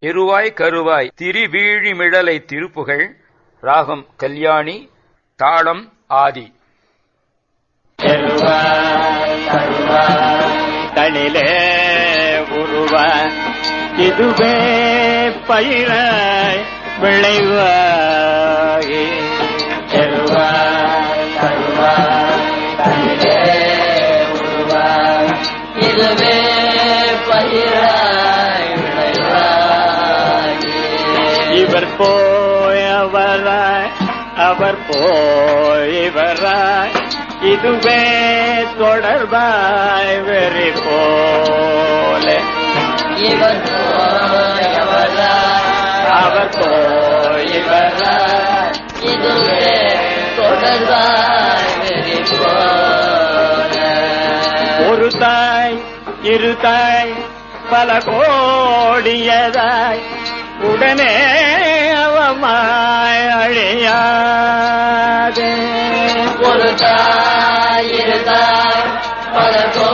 திருவாய் கருவாய் திரிவீழிமிழலை திருப்புகள் ராகம் கல்யாணி தாளம் ஆதி. தனிலே உருவ இதுவே பயிராய் விளைவாய். இதுவே பயிராய் இவர் போய் அவராய் அவர் போய் இவராய் இதுவே தொடர்பாய் வெறி போல. இவர் அவர் போய் இதுவே தொடர்பாய் ஒரு தாய் இரு தாய் பல கோடியதாய் உடனே அவமாய் அழியாதே. ஒரு தாய் இரு தாய் பல கோ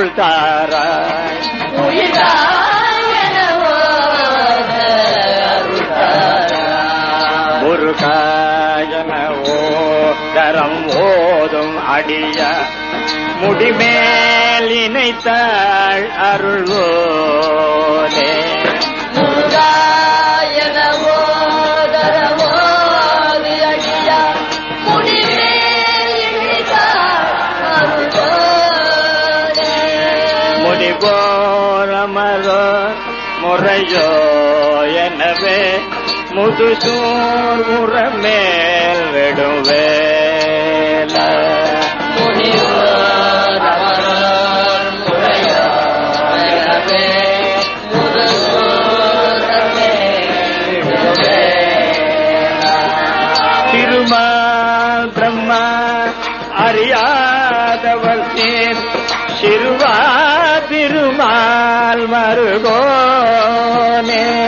அருள் தாராய் ஒரு காயனவோ தரம் ஓதும் அடிய முடிமேல் இணைத்தாள் அருள்வோனே முருகா முறையோ எனவே முதுசூர் முறமேல் விடுவேல. திருமால் பிரம்மா அறியாதவர் தேர் சிறுவா பெருமாள் மருகோனே.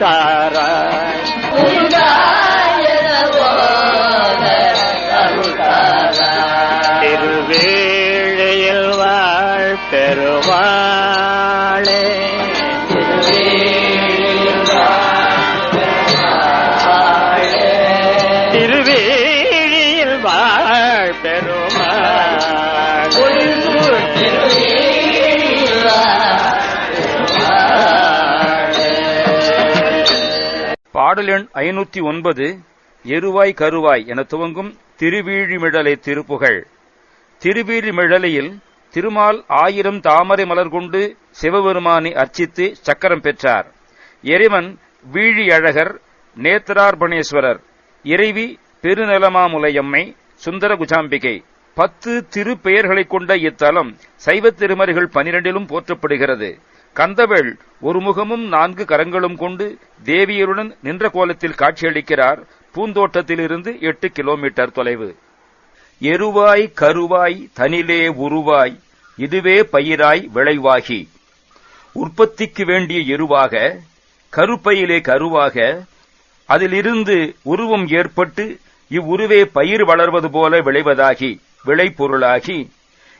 அருள்தாராய் திருவேழையில் வாழ் பெருவாய் பாடல் எண் ஐநூத்தி ஒன்பது எருவாய் கருவாய் என துவங்கும் திருவீழிமிழலை திருப்புகழ். திருவீழிமிழலையில் திருமால் ஆயிரம் தாமரை மலர் கொண்டு சிவபெருமானை அர்ச்சித்து சக்கரம் பெற்றார். இறைவன் வீழி அழகர் நேத்திரார்பணேஸ்வரர் இறைவி பெருநலமாமுலையம்மை சுந்தர குஜாம்பிகை பத்து திருப்பெயர்களைக் கொண்ட இத்தலம் சைவத் திருமறைகள் பனிரெண்டிலும் போற்றப்படுகிறது. கந்தவேள் ஒரு முகமும் நான்கு கரங்களும் கொண்டு தேவியருடன் நின்ற கோலத்தில் காட்சியளிக்கிறார். பூந்தோட்டத்திலிருந்து எட்டு கிலோமீட்டர் தொலைவு. எருவாய் கருவாய் தனிலே உருவாய் இதுவே பயிராய் விளைவாகி. உற்பத்திக்கு வேண்டிய எருவாக கருப்பையிலே கருவாக அதிலிருந்து உருவம் ஏற்பட்டு இவ்வுருவே பயிர் வளர்வது போல விளைவதாகி விளைபொருளாகி.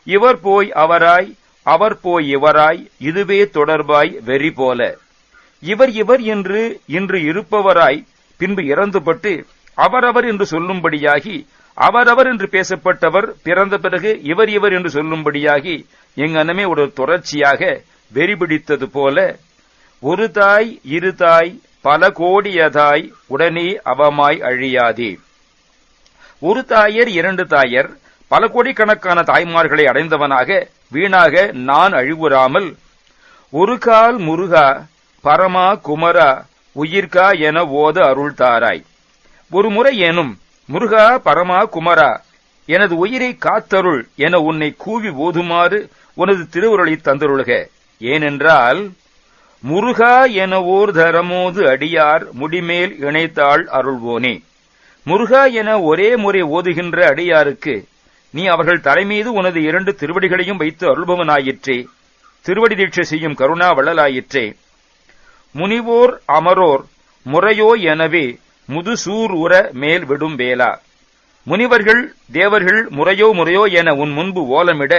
இவர் போய் அவராய் அவர் போய் இவராய் இதுவே தொடர்பாய் வெறி போல. இவர் இவர் என்று இன்று இருப்பவராய் பின்பு இறந்துபட்டு அவரவர் என்று சொல்லும்படியாகி அவரவர் என்று பேசப்பட்டவர் பிறந்த பிறகு இவர் இவர் என்று சொல்லும்படியாகி எங்கனமே ஒரு தொடர்ச்சியாக வெறி பிடித்தது போல ஒரு தாய் இரு தாய் பல கோடியதாய் உடனே அவமாய் அழியாதே. ஒரு தாயர் இரண்டு தாயர் பல கோடிக்கணக்கான தாய்மார்களை அடைந்தவனாக வீணாக நான் அழிவுறாமல் ஒரு கால் முருகா பரமா குமரா உயிர்கா என ஓத அருள்தாராய் ஒரு முறை ஏனும் முருகா பரமா குமரா எனது உயிரை காத்தருள் என உன்னை கூவி ஓதுமாறு உனது திருவுருளை தந்தருளுக. ஏனென்றால் முருகா என ஓர் தரமோது அடியார் முடிமேல் இணைத்தாள் அருள்வோனே. முருகா என ஒரே முறை ஓதுகின்ற அடியாருக்கு நீ அவர்கள் தலைமீது உனது இரண்டு திருவடிகளையும் வைத்து அருள்பவனாயிற்றே. திருவடி தீட்சை செய்யும் கருணா வள்ளலாயிற்றே. முனிவோர் அமரோர் முறையோ எனவே முதுசூர் உற மேல் விடும் வேலா முனிவர்கள் தேவர்கள் முறையோ முறையோ என உன் முன்பு ஓலமிட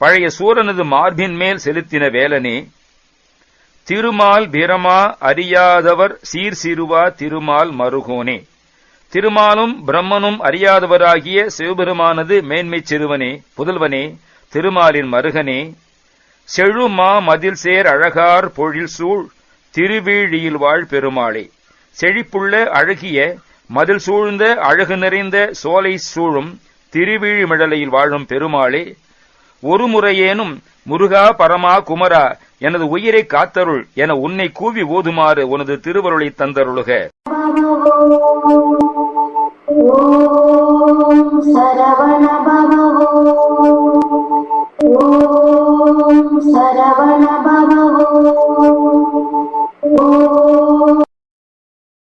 பழைய சூரனது மார்பின் மேல் செலுத்தின வேலனே. திருமால் பிரமா அறியாதவர் சீர் சிறுவா திருமால் மருகோனே. திருமாலும் பிரம்மனும் அறியாதவராகிய சிவபெருமானது மேன்மை சிறுவனே புதல்வனே திருமாலின் மருகனே. செழுமா மதில் சேர் அழகார் பொழில் சூழ் திருவீழியில் வாழ் பெருமாளே. செழிப்புள்ள அழகிய மதில் சூழ்ந்த அழகு நிறைந்த சோலை சூழும் திருவீழிமிழலையில் வாழும் பெருமாளே. ஒரு முறையேனும் முருகா பரமா குமரா எனது உயிரை காத்தருள் என உன்னை கூவி ஓதுமாறு உனது திருவருளை தந்தருளுக. ॐ सरवण